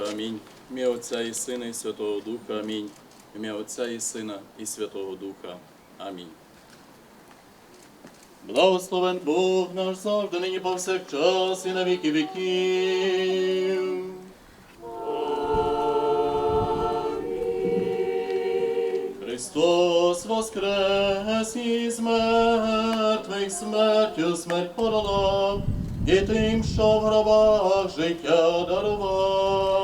Духа. Амінь. Ім'я Отця і Сина, і Святого Духа. Амінь. Ім'я Отця і Сина, і Святого Духа. Амінь. Благословен Бог наш завжди, нині повсякчас і на віки віків. Христос воскрес із мертвих смертю смерть подолав, і тим, що в гробах життя дарував.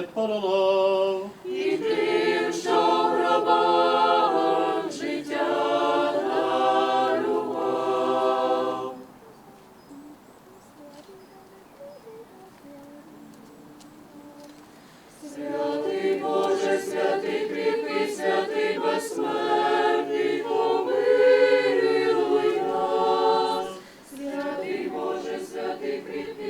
Смерть подолав. І тим, що в гробах життя дарував. Святий Боже, святий кріпкий, святий безсмертний, помилуй нас. Святий Боже, святий кріпкий,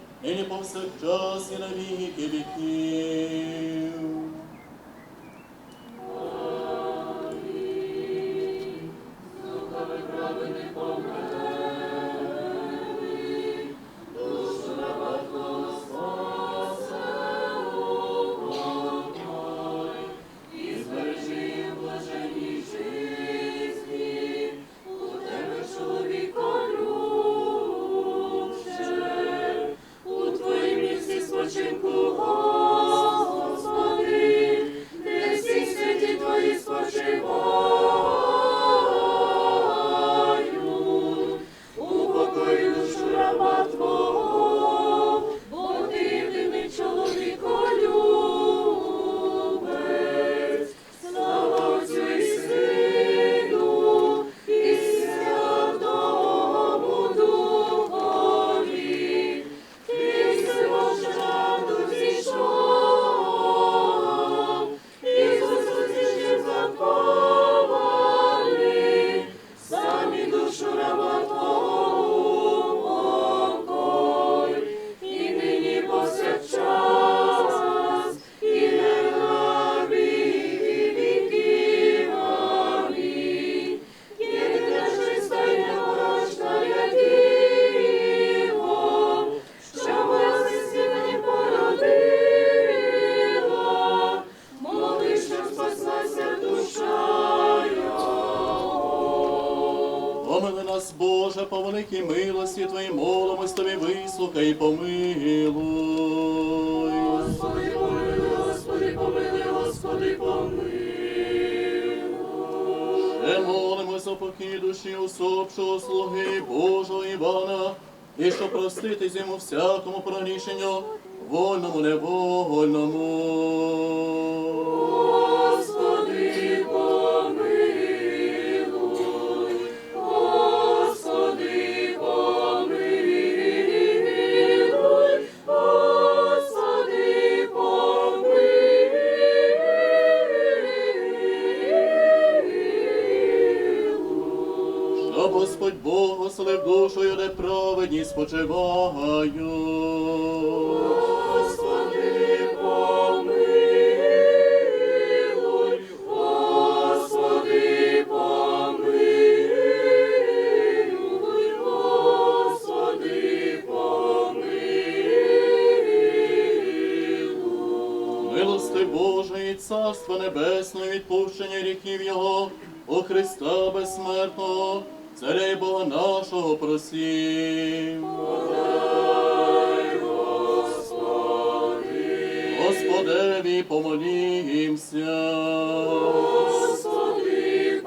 нині повсякчас і на віки віків. Духові Івана, і щоб проститись йому всякому пронішенню, вольному, невольному. Душою, де праведні спочивають. Господи, помилуй, Господи, помилуй, Господи, помилуй. Милости Божої, Царства Небесного, відпущення гріхів Його, у Христа безсмертного, Царя і Бога нашого просім. Господеві помолімся. Господи,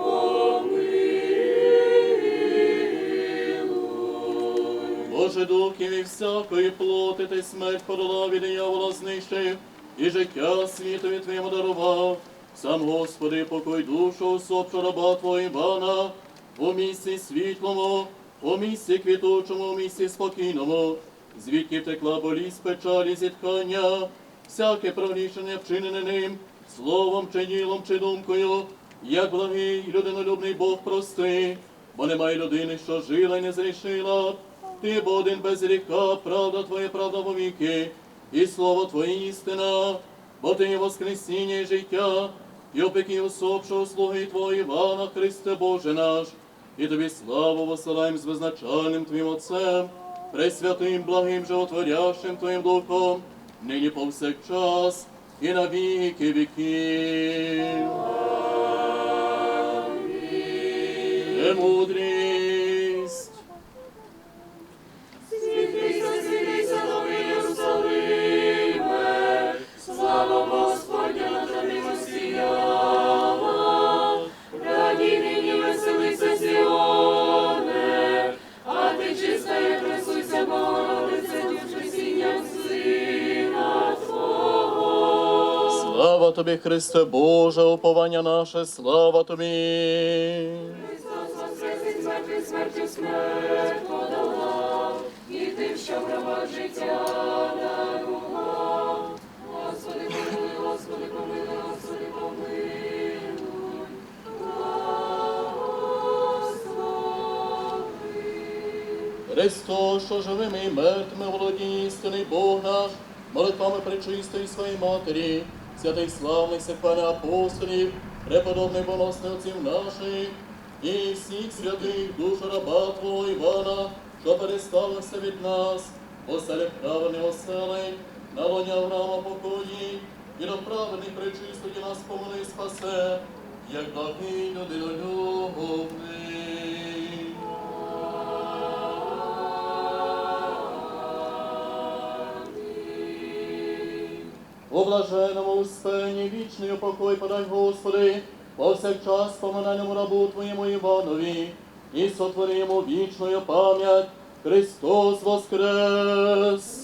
Боже духів і всякої плоти ти смерть подолав і диявола знищив, і життя світові Твоєму дарував. Сам Господи, покой душу раба Твого Івана, у місці світлому, у місці квітучому, у місці спокійному, звідки втекла болість, печалі, зітхання, всяке прогрішення вчинене ним, словом чи ділом, чи думкою, як благий людинолюбний Бог прости, бо немає людини, що жила й не зрішила. Ти бо один без гріха, правда Твоя, правда вовіки, і слово Твоє істина, бо Ти є воскресіння і життя, і опеки усопшого слуги Твого Івана, Христе Боже наш, і Тобі славу посилаєм з визначальним Твоїм Отцем, пресвятим, благим, животворящим Твоїм Духом, нині повсякчас і на віки віків. Премудрість. Слава тобі, Христе Боже, уповання наше, слава тобі. Христос воскресить з мертвих смертю смерть подолав, і тим, що гробах життя дарував. Господи, помилуй, Господи, помилуй, Господи, помилуй. Благослови. Христос, що живими і мертвими володіє істинний Бог наш, молитвами пречистої своєї матері, святих славних Сефане апостолів, преподобних боносних отців наших, і всіх святих душу раба Твого Івана, що пересталося від нас, оселях праведних оселень, на лоні Авраама покої, і до праведних пречистоті нас помоли спасе, як благий людинолюбний. У спині вічний покой подай, Господи, повсякчас поминальному рабу Твоєму Іванові, і сотвори йому вічною пам'ять. Христос воскрес!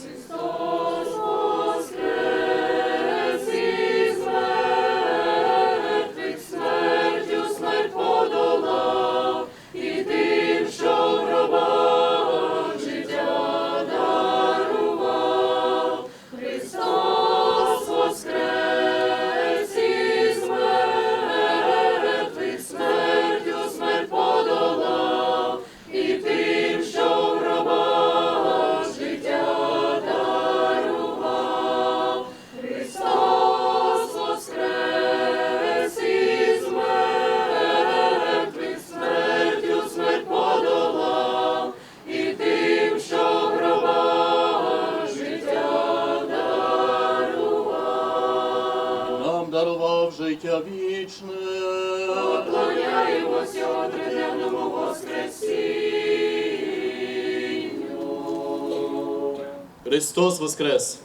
Христос Воскрес!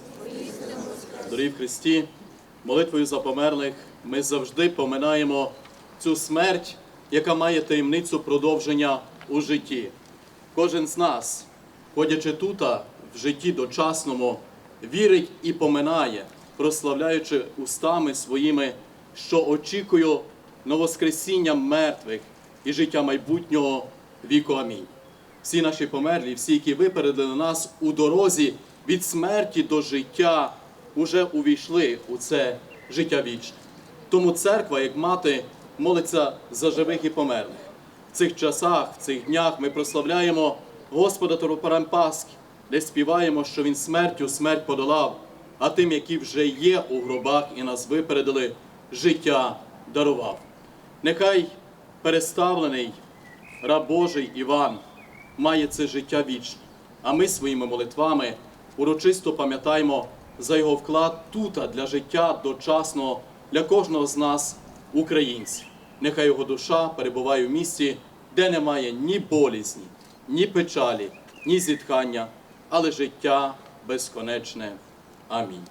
Дорогі в Христі, молитвою за померлих ми завжди поминаємо цю смерть, яка має таємницю продовження у житті. Кожен з нас, ходячи тут в житті дочасному, вірить і поминає, прославляючи устами своїми, що очікую на Воскресіння мертвих і життя майбутнього віку. Амінь. Всі наші померлі, всі, які випередили нас у дорозі від смерті до життя, уже увійшли у це життя вічне. Тому церква, як мати, молиться за живих і померлих. В цих часах, в цих днях ми прославляємо Господа Торопарампаски, де співаємо, що Він смертю смерть подолав, а тим, які вже є у гробах і нас випередили, життя дарував. Нехай переставлений раб Божий Іван має це життя вічне, а ми своїми молитвами урочисто пам'ятаємо за його вклад тута для життя дочасного для кожного з нас, українців. Нехай його душа перебуває в місці, де немає ні болізні, ні печалі, ні зітхання, але життя безконечне. Амінь.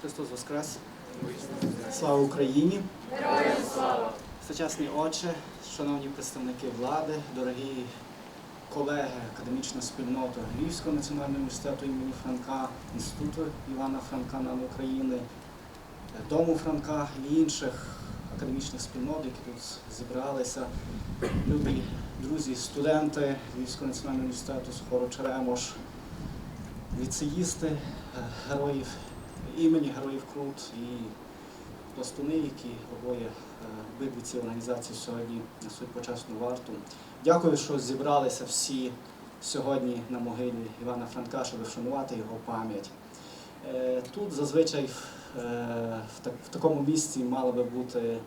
Христос Воскрес! Слава Україні! Героям слава! Сучасні отче, шановні представники влади, дорогі колеги, академічна спільнота Львівського національного університету імені Франка, Інституту Івана Франка НАН України, Дому Франка і інших академічних спільнот, які тут зібралися, любі друзі, студенти Львівського національного університету з хору Черемош, ліцеїсти, е, героїв імені Героїв Крут і пластуни, які обоє е, обидві ці організації сьогодні несуть почесну варту. Дякую, що зібралися всі сьогодні на могилі Івана Франка, щоб вшанувати його пам'ять. Е, Тут зазвичай е, в такому місці мала би бути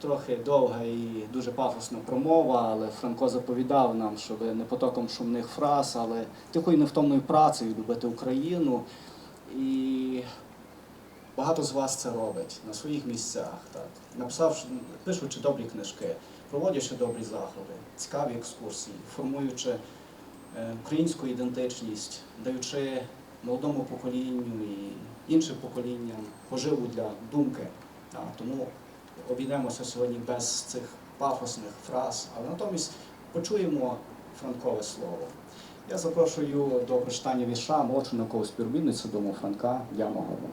трохи довга і дуже пафосна промова, але Франко заповідав нам, щоб не потоком шумних фраз, але тихою невтомною працею любити Україну. І багато з вас це робить на своїх місцях, так. Написавши, пишучи добрі книжки, проводячи добрі заходи, цікаві екскурсії, формуючи е, українську ідентичність, даючи молодому поколінню і іншим поколінням поживу для думки. Так. Тому обійдемося сьогодні без цих пафосних фраз, але натомість почуємо франкове слово. Я запрошую до прочитання вірша молодшу наукову співробітницю Дому Франка Діану Горбан.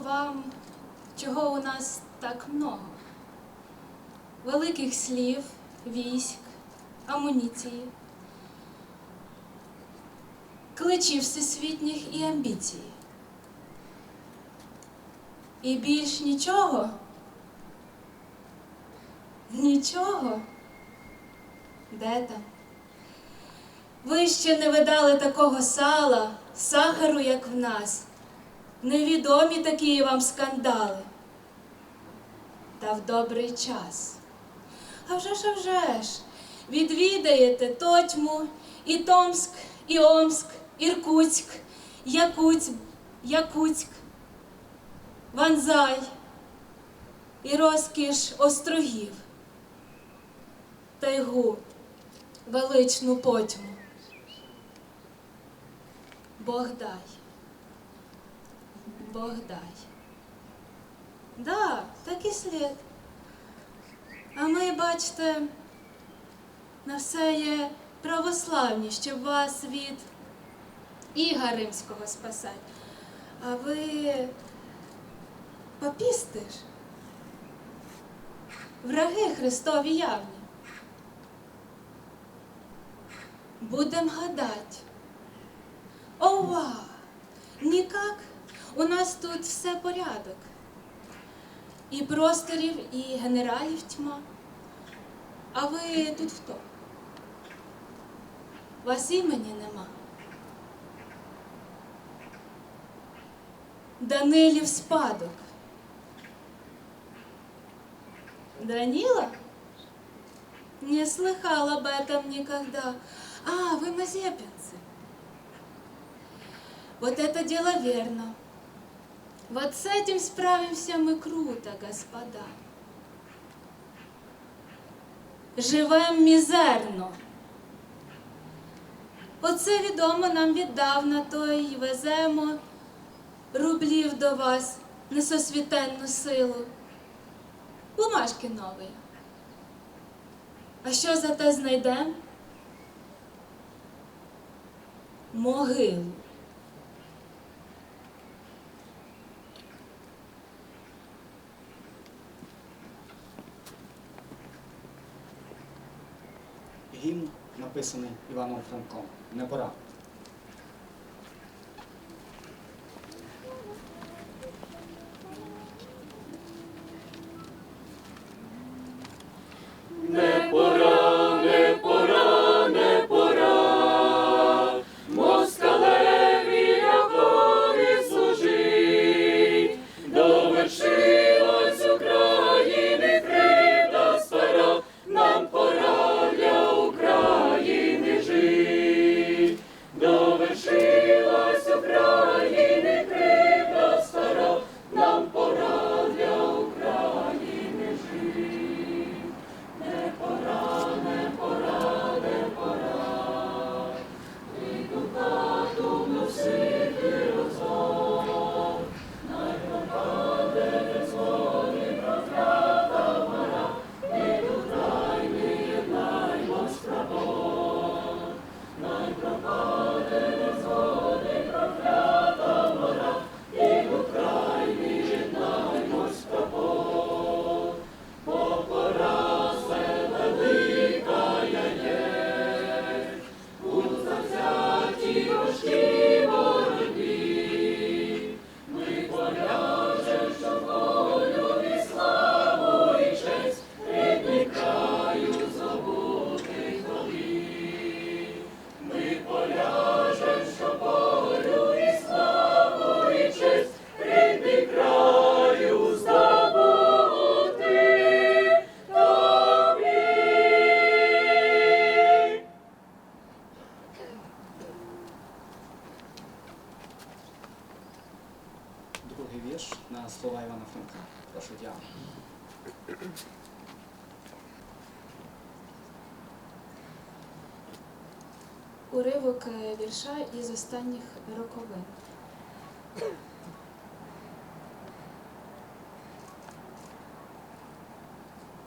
Вам, чого у нас так много. Великих слів, військ, амуніції, кличів всесвітніх і амбіцій. І більш нічого? Нічого? Де там? Ви ще не видали такого сала, сахару, як в нас. Невідомі такі вам скандали. Та в добрий час. А вже ж, а вже ж, відвідаєте Тотьму, і Томськ, і Омськ, Іркутськ, Якуць, Якутськ, Ванзай і розкіш острогів, тайгу, величну потьму. Бог дай. Бог дай. Да, так і слід. А ми, бачите, на все є православні, щоб вас від Іга Римського спасати. А ви папісти ж. Враги Христові явні. Будем гадать. Ова! Нікак. У нас тут все порядок. І просторів, і генералів тьма. А ви тут хто? Вас імені нема. Данилів спадок. Данила? Не слыхала об этом никогда. А, вы мазепинцы. Вот это дело верно. Вот с этим справимся мы круто, господа. Живем мізерно. Оце відомо нам віддавна, то й веземо рублів до вас несосвітенну силу. Бумажки нові. А що за те знайдем? Могилу. гімн написаний Іваном Франком. Не пора.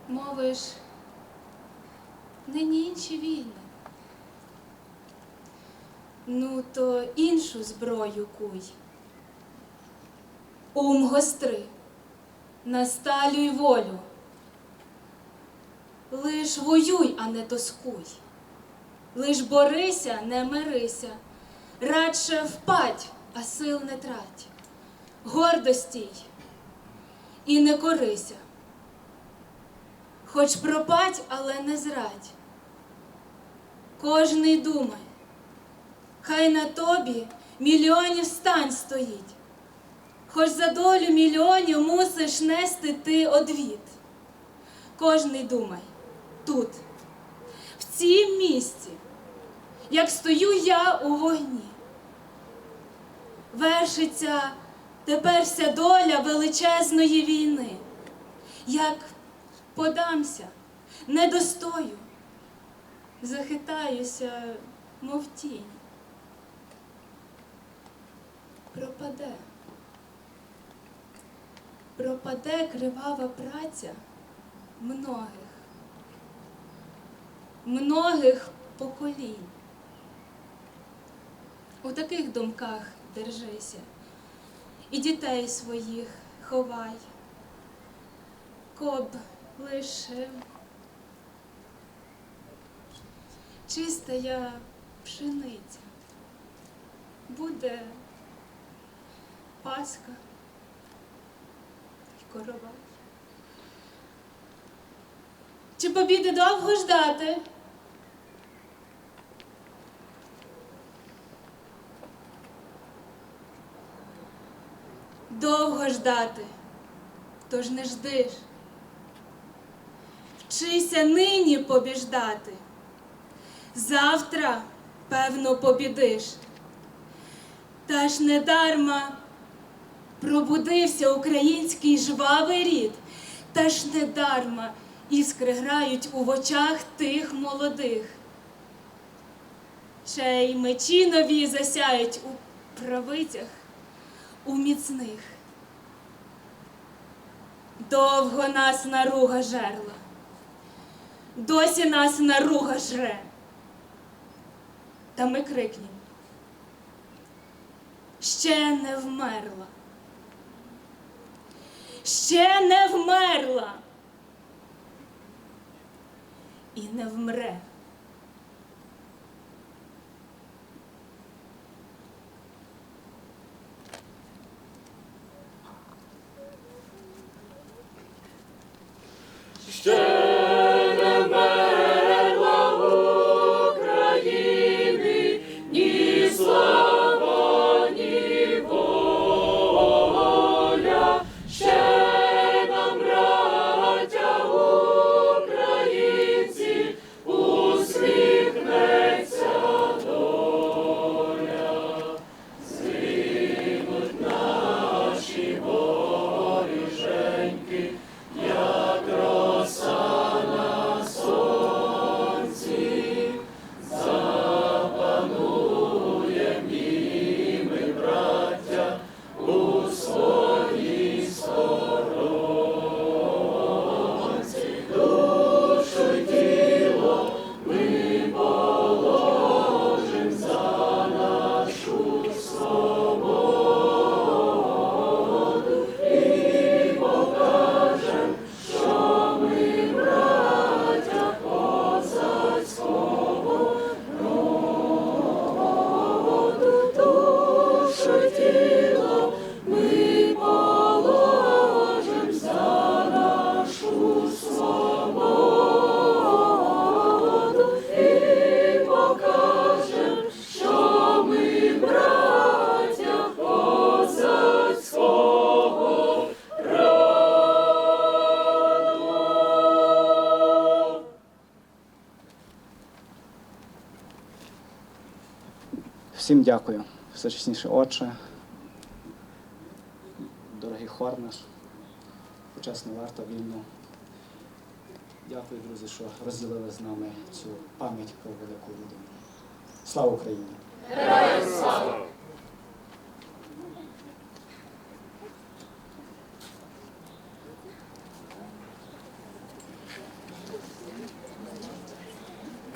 Мовиш, нині інші війни. Ну, то іншу зброю куй. Ум гостри, насталюй волю. Лиш воюй, а не тоскуй. Лиш борися, не мирися, радше впадь, а сил не трать. Гордостій і не корися. Хоч пропадь, але не зрадь. Кожний думай, хай на тобі мільйонів стань стоїть. Хоч за долю мільйонів мусиш нести ти одвід. Кожний думай тут, в цім місці, як стою я у вогні. Вершиться тепер вся доля величезної війни. Як подамся, не достою, захитаюся, мов тінь. Пропаде, пропаде кривава праця многих. Многих поколінь. У таких думках держися, і дітей своїх ховай, коб лише чистая пшениця, буде Пасха і коровай. Чи побіди довго ждати? Довго ждати, тож не ждиш. Вчися нині побіждати. Завтра, певно, побідиш. Та ж недарма пробудився український жвавий рід, та ж недарма іскри грають у очах тих молодих. Ще й мечі нові засяють у правицях, у міцних. Довго нас наруга жерла, досі нас наруга жре. Та ми крикнем. Ще не вмерла. Ще не вмерла. І не вмре. Всім дякую, Все чесніше, отче, дорогий хор наш, почесно варто вільно. Дякую, друзі, що розділили з нами цю пам'ять про велику людину. Слава Україні! Героям слава!